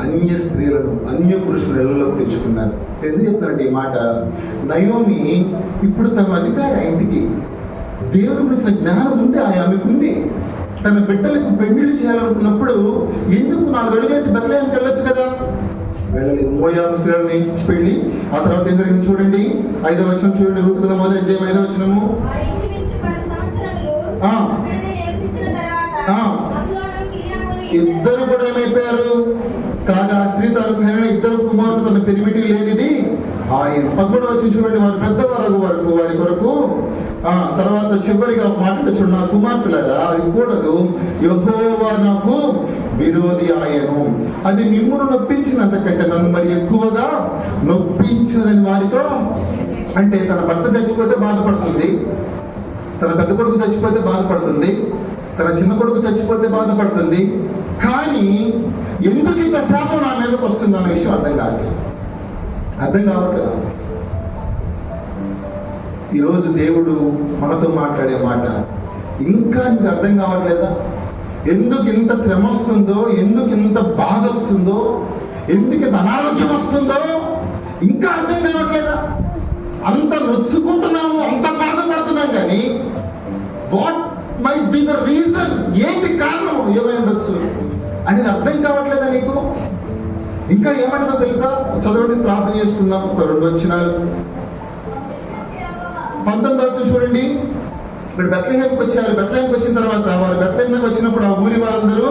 అన్య స్త్రీలను అన్య పురుషులను ఇళ్ళలో తెచ్చుకున్నారు. ఎందుకు చెప్తానండి ఈ మాట? నయోమి ఇప్పుడు తన అధికారి ఇంటికి దేవుని గురించిన జ్ఞానం ఉంది ఆ ఆమెకు ఉంది. తన బిడ్డలకు పెళ్ళిళ్ళు చేయాలనుకున్నప్పుడు ఎందుకు నాలుగు అడుగేసి బదలేంకి వెళ్ళొచ్చు కదా? వెళ్ళలేదు. మోయాబు స్త్రీలను ఇచ్చి పెళ్ళి ఆ తర్వాత ఏం జరిగింది చూడండి. ఐదవ వచనం చూడండి. ఋతు కదా మొదటి అధ్యాయం. అహ్లాను, కిర్యామును ఇద్దరు కూడా ఏమైపోయారు? కాగా ఆ స్త్రీ తాలూకు ఇద్దరు కుమారులు తన పెరిమిటి లేనిది. ఆయన పదమూడు వచ్చి వారి పెద్దవారు వరకు వారి కొరకు. ఆ తర్వాత చివరిగా ఒక మాట నా కుమార్తెలారా అది కూడదు. యహోవా నాకు విరోధి ఆయను. అది మిమ్మల్ని నొప్పించినంత కంటే నన్ను మరి ఎక్కువగా నొప్పించినదని వారితో అంటే తన భర్త చచ్చిపోతే బాధపడుతుంది. తన పెద్ద కొడుకు చచ్చిపోతే బాధపడుతుంది. తన చిన్న కొడుకు చచ్చిపోతే బాధపడుతుంది. కానీ ఎందుకు ఇంత శాపం నా మీదకి వస్తుంది అన్న విషయం అర్థం కావట్లేదు. అర్థం కావట్లేదు? ఈరోజు దేవుడు మనతో మాట్లాడే మాట ఇంకా నీకు అర్థం కావట్లేదా? ఎందుకు ఇంత శ్రమ వస్తుందో ఎందుకు ఇంత బాధ వస్తుందో ఎందుకు ఇంత అనారోగ్యం వస్తుందో ఇంకా అర్థం కావట్లేదా? అంత నొచ్చుకుంటున్నాము అంత బాధపడుతున్నాం కానీ what might be the reason ఏంటి కారణం? ఏమై ఉండొచ్చు? అనేది అర్థం కావట్లేదా నీకు? ఇంకా ఏమంటుందో తెలుసా? చదవండి ప్రార్థన చేసుకుందాం. ఒక రెండు వచ్చినాలు. పంతొమ్మిది వచ్చిన చూడండి. ఇప్పుడు బెత్లహేమ్కి వచ్చారు. బెత్లహేమ్కి వచ్చిన తర్వాత వారు బెత్లహేమ్కి వచ్చినప్పుడు ఆ ఊరి వారందరూ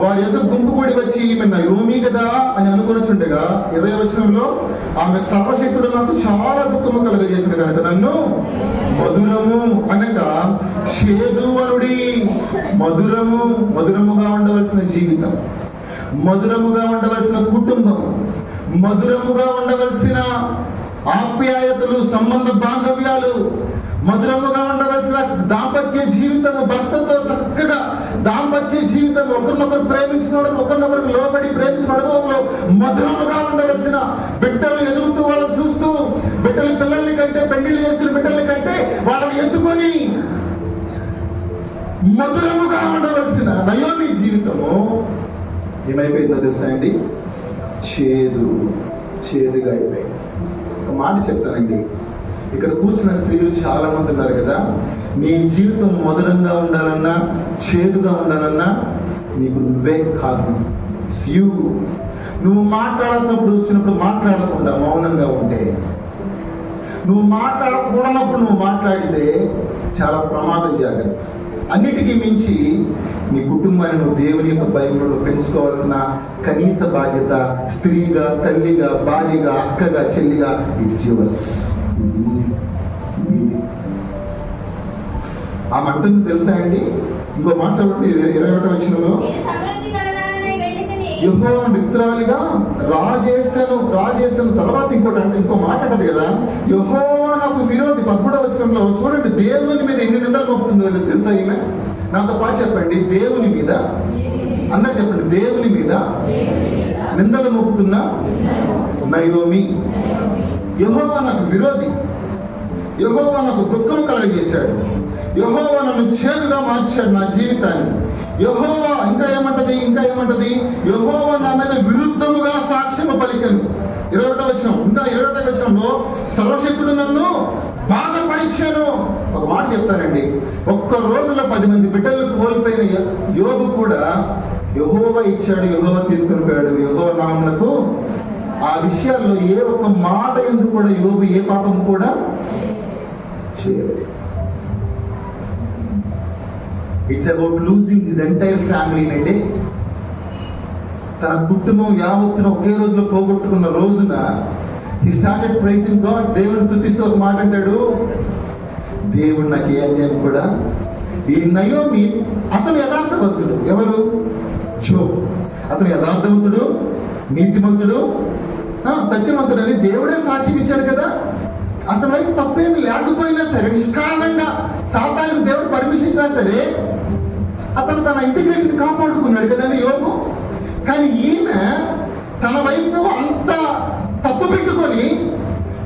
వారి యొక్క గుంపు కూడి వచ్చి ఈమె నయోమి కదా అని అనుకునిచుండగా ఇరవై వచనంలో ఆమె సర్వశక్తుడు నాకు చాలా దుఃఖము కలుగజేసిన కనుక నన్ను మధురము అనగా చేదువరుడి మధురము మధురముగా ఉండవలసిన జీవితం మధురముగా ఉండవలసిన కుటుంబం మధురముగా ఉండవలసిన ఆప్యాయతలు సంబంధ బాంధవ్యాలు మధురముగా ఉండవలసిన దాంపత్య జీవితం భర్తతో చక్కగా దాంపత్య జీవితం ఒకరినొకరు ప్రేమించుకోవడం ఒకరినొకరు లోబడి ప్రేమించిన మధురముగా ఉండవలసిన బిడ్డలు ఎదుగుతూ వాళ్ళని చూస్తూ బిడ్డలు పిల్లల్ని కంటే పెళ్ళిళ్ళు చేసిన బిడ్డల్ని కంటే వాళ్ళని ఎత్తుకొని మధురముగా ఉండవలసిన నయోమి జీవితము. ఏమైపోయిందో తెలుసా అండి? చేదు చేదుగా అయిపోయింది. ఒక మాట చెప్తానండి. ఇక్కడ కూర్చున్న స్త్రీలు చాలా మంది ఉన్నారు కదా. నీ జీవితం మధురంగా ఉండాలన్నా చేదుగా ఉండాలన్నా నీకు నువ్వే కారణం. యూ నువ్వు మాట్లాడాల్సినప్పుడు వచ్చినప్పుడు మాట్లాడకుండా మౌనంగా ఉంటే నువ్వు మాట్లాడకూడనప్పుడు నువ్వు మాట్లాడితే చాలా ప్రమాదం జాగ్రత్త. అన్నిటికీ మించి నీ కుటుంబాన్ని నువ్వు దేవుని యొక్క భయంలో పెంచుకోవాల్సిన కనీస బాధ్యత స్త్రీగా తల్లిగా భార్యగా అక్కగా చెల్లిగా ఇట్స్ యువర్స్ మీది మీది ఆ మంటుంది తెలుసా అండి? ఇంకో మాట చెప్పండి. ఇరవై ఒకటో వచ్చినలో యహో నిత్రాలుగా రాజేశాను రాజేశాను తర్వాత ఇంకోటి అంటే ఇంకో మాట అంటది కదా యహో నాకు విరోధి. పదమూడవ వచనంలో చూడండి దేవుని మీద ఎన్ని నిందలు మోపుతుందో తెలుసా ఈమె? నాతో పాటు చెప్పండి దేవుని మీద. అందరు చెప్పండి దేవుని మీద నిందలు మోపుతున్న నయోమి యహోవా నాకు విరోధి. యహోవా నాకు దుఃఖం కలగజేశాడు. యహోవా నన్ను చేదుగా మార్చాడు నా జీవితాన్ని. యహోవా ఇంకా ఏమంటది? ఇంకా ఏమంటది? యహోవా నా మీద విరుద్ధముగా సాక్ష్యము పలికను ఇరవై ఒకటో వచ్చిన ఇంకా ఇరవై ఒకటో వచ్చంలో సర్వశక్తుడు నన్ను బాధపడిచాను ఒక మాట చెప్తానండి. ఒక్క రోజులో పది మంది బిడ్డలు కోల్పోయిన యోగు కూడా యహోవా ఇచ్చాడు యహోవా తీసుకుని పోయాడు. యహోవా నామకు ఆ విషయాల్లో ఏ ఒక్క మాట ఎందుకు కూడా యోగు ఏ పాపం కూడా చేయలేదు. It's about losing his entire family అంటే తన కుటుంబం యావత్తున ఒకే రోజులో పోగొట్టుకున్న రోజున హీ స్టార్టెడ్ ప్రైసింగ్ గాడ్ దేవుని స్థుతిస్తూ ఒక మాట అంటాడు దేవుడు నాకు ఏ అన్యాయం కూడా ఈ నయోమి అతను యథార్థవంతుడు. ఎవరు? జో అతను యథార్థవంతుడు నీతిమంతుడు సత్యవంతుడని దేవుడే సాక్ష్యం ఇచ్చాడు కదా. అతని వైపు తప్పేమి లేకపోయినా సరే నిష్కారణంగా సాతానికి దేవుడు పర్మిషన్ ఇచ్చినా సరే అతను తన ఇంటిగ్రిటీని కాపాడుకున్నాడు కదండి యోగు కానీ ఈమె తన వైపు అంత తప్పు పెట్టుకొని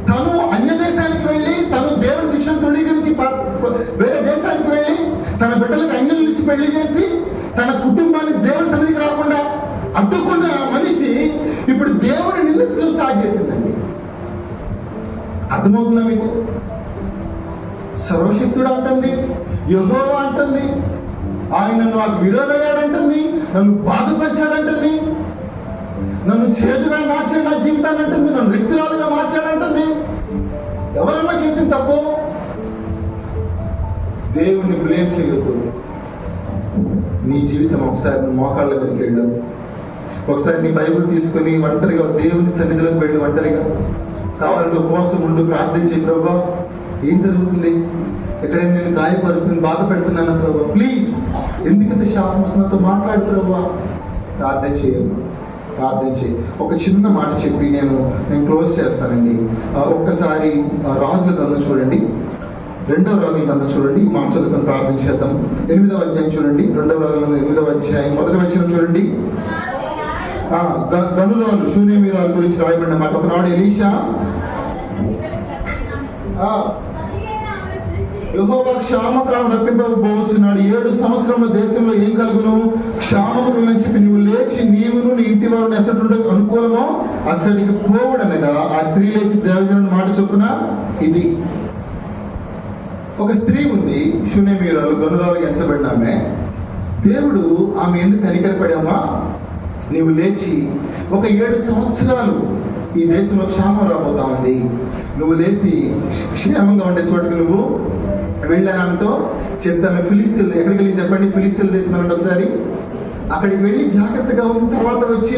తను అన్య దేశానికి వెళ్ళి తను దేవుని శిక్షణ తృణీకరించి వేరే దేశానికి వెళ్ళి తన బిడ్డలకు అన్యులు ఇచ్చి పెళ్ళి చేసి తన కుటుంబాన్ని దేవుని ఇప్పుడు దేవుని నిందించడం స్టార్ట్ చేసిందండి. అర్థమవుతుందా మీకు? సర్వశక్తుడు అంటుంది యహోవా అంటుంది ఆయన నాకు విరోధయ్యాడంటుంది నన్ను బాధపరిచాడంటుంది నన్ను చేతుగా మార్చాడు నా జీవితాన్ని అంటుంది నన్ను రిక్తురాలుగా మార్చాడంటుంది. ఎవరన్నా చేసిన తప్పు? దేవుణ్ణి బ్లేమ్ చేయొద్దు. నీ జీవితం ఒకసారి నువ్వు మోకాళ్ళ మీదకి వెళ్ళావు ఒకసారి నీ బైబిల్ తీసుకొని ఒంటరిగా దేవుని సన్నిధిలోకి వెళ్ళి ఒంటరిగా. కావాలంటే ఉపవాసం ఉండు ప్రార్థించి ప్రభా ఏం జరుగుతుంది? ఎక్కడైనా నేను గాయపరుస్తుంది బాధ పెడుతున్నాను ప్రభా? ప్లీజ్ ఎందుకంత శాపం వస్తున్నతో మాట్లాడు ప్రభా. ప్రార్థన చేయము ప్రార్థన చేయి ఒక చిన్న మాట చెప్పి నేను నేను క్లోజ్ చేస్తానండి. ఒక్కసారి ఆ, రాజుల గ్రంథం చూడండి. రెండవ రాజుల గ్రంథం చూడండి. మనం చదువుకొని ప్రార్థన చేద్దాం ఎనిమిదవ అధ్యాయం చూడండి. రెండవ రాజుల ఎనిమిదవ అధ్యాయం. మొదటి వచ్చిన చూడండి. ఆ, గ- మీద గురించి రాయబడిన మాట. ఒకనాడు ఎలీషా యహోవా క్షామకాలం రప్పింపబోచున్నాడు. ఏడు సంవత్సరముల దేశంలో ఏం కలుగును? క్షామముల నుంచి నీవు లేచి నీవును నీ ఇంటి వారు ఎచ్చటి అనుకూలమో అచ్చడికి పోవుడనగా ఆ స్త్రీ లేచి దేవజనుడు మాట చొప్పున ఇది. ఒక స్త్రీ ఉంది శూన్యమీరాలు గనురాలు ఎంచబడిన ఆమె. దేవుడు ఆమె ఎందుకు కనికరపడామా నీవు లేచి ఒక ఏడు సంవత్సరాలు ఈ దేశంలో క్షేమం రాబోతా ఉంది. నువ్వు లేచి క్షేమంగా ఉండే చోటుకు నువ్వు వెళ్ళాను ఆమెతో చెప్తాను. ఫిలిస్తీన్ ఎక్కడికి వెళ్ళి చెప్పండి? ఫిలిస్తీన్ దేశం అనండి ఒకసారి. అక్కడికి వెళ్ళి జాగ్రత్తగా ఉన్న తర్వాత వచ్చి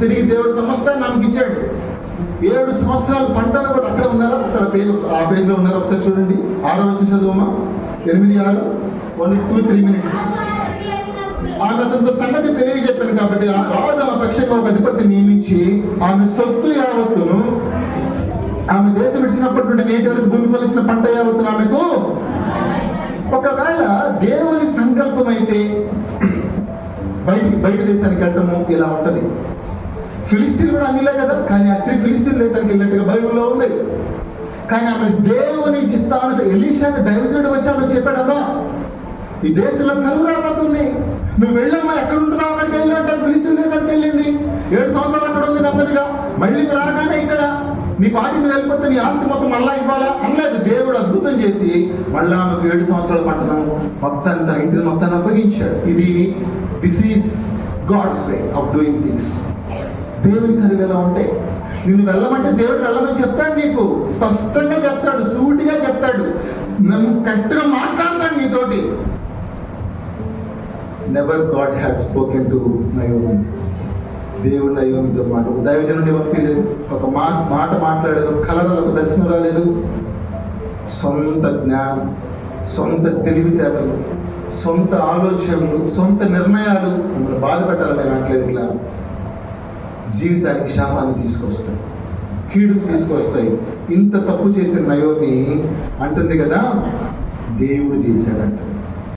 తిరిగి దేవుడు సమస్తాన్ని ఆమెకి ఇచ్చాడు. ఏడు సంవత్సరాలు పంటలు కూడా అక్కడ ఉన్నారా? ఒకసారి ఆ పేజ్ ఆ పేజ్లో ఉన్నారా? ఒకసారి చూడండి. ఆరో వచ్చి చదువుమా ఎనిమిది ఆరు. ఓన్లీ టూ త్రీ మినిట్స్ ఆమె అతనితో సంగతి తెలియజెప్పాను కాబట్టి ఆ రాజు ఆమె పక్షంగా ఒక అధిపతి నియమించి ఆమె సొత్తు యావత్తును ఆమె దేశం ఇచ్చినప్పటి నుండి నేటి వరకు భూమి ఫలించిన పంట యావత్తును ఆమెకు ఒకవేళ దేవుని సంకల్పం అయితే బయట బయట దేశానికి వెళ్ళటము ఇలా ఉంటది. ఫిలిస్తీన్ కూడా అన్నిలే కదా కానీ ఆ స్త్రీ ఫిలిస్తీన్ దేశానికి వెళ్ళినట్టుగా బైబుల్లో ఉంది. కానీ ఆమె దేవుని చిత్తాను ఎలీషాకి దైవజనుడు వచ్చి ఆమె చెప్పాడమ్మా. ఈ దేశంలో కరువు రాబడుతుంది నువ్వు వెళ్ళమ్మా ఎక్కడ ఉంటుందా అక్కడికి వెళ్ళినట్టు అంటే ఫిలిస్తీన్ దేశానికి వెళ్ళింది. ఏడు సంవత్సరాలు అక్కడ ఉంది నెమ్మదిగా మళ్ళీ రాగానే ఇక్కడ నీ పాటికి వెళ్ళిపోతే నీ ఆస్తి మొత్తం మళ్ళా ఇవ్వాలా? అనలేదు. దేవుడు అద్భుతం చేసి మళ్ళా ఆమెకు ఏడు సంవత్సరాల పట్టణం మొత్తం తన ఇంటిని మొత్తాన్ని అప్పగించాడు. ఇది this is God's way of doing things దేవుని కలిగేలా ఎలా ఉంటే నిన్ను వెళ్ళమంటే దేవుడు వెళ్ళమని చెప్తాడు నీకు. స్పష్టంగా చెప్తాడు సూటిగా చెప్తాడు. కరెక్ట్గా మాట్లాడతాడు never God had spoken to Naomi దేవుడు నయోమితో మాట ఒక దైవజనుడిని పంపించలేదు ఒక మా మాట మాట్లాడలేదు ఒక కలర్ ఒక దర్శనం రాలేదు. సొంత జ్ఞానం సొంత తెలివితేటలు సొంత ఆలోచనలు సొంత నిర్ణయాలు మిమ్మల్ని బాధ పెట్టాలని అనట్లేదు ఇలా. జీవితానికి శాపాన్ని తీసుకొస్తాయి. కీడుకు తీసుకొస్తాయి. ఇంత తప్పు చేసిన నయోమి అంటుంది కదా దేవుడు చేశాడంట.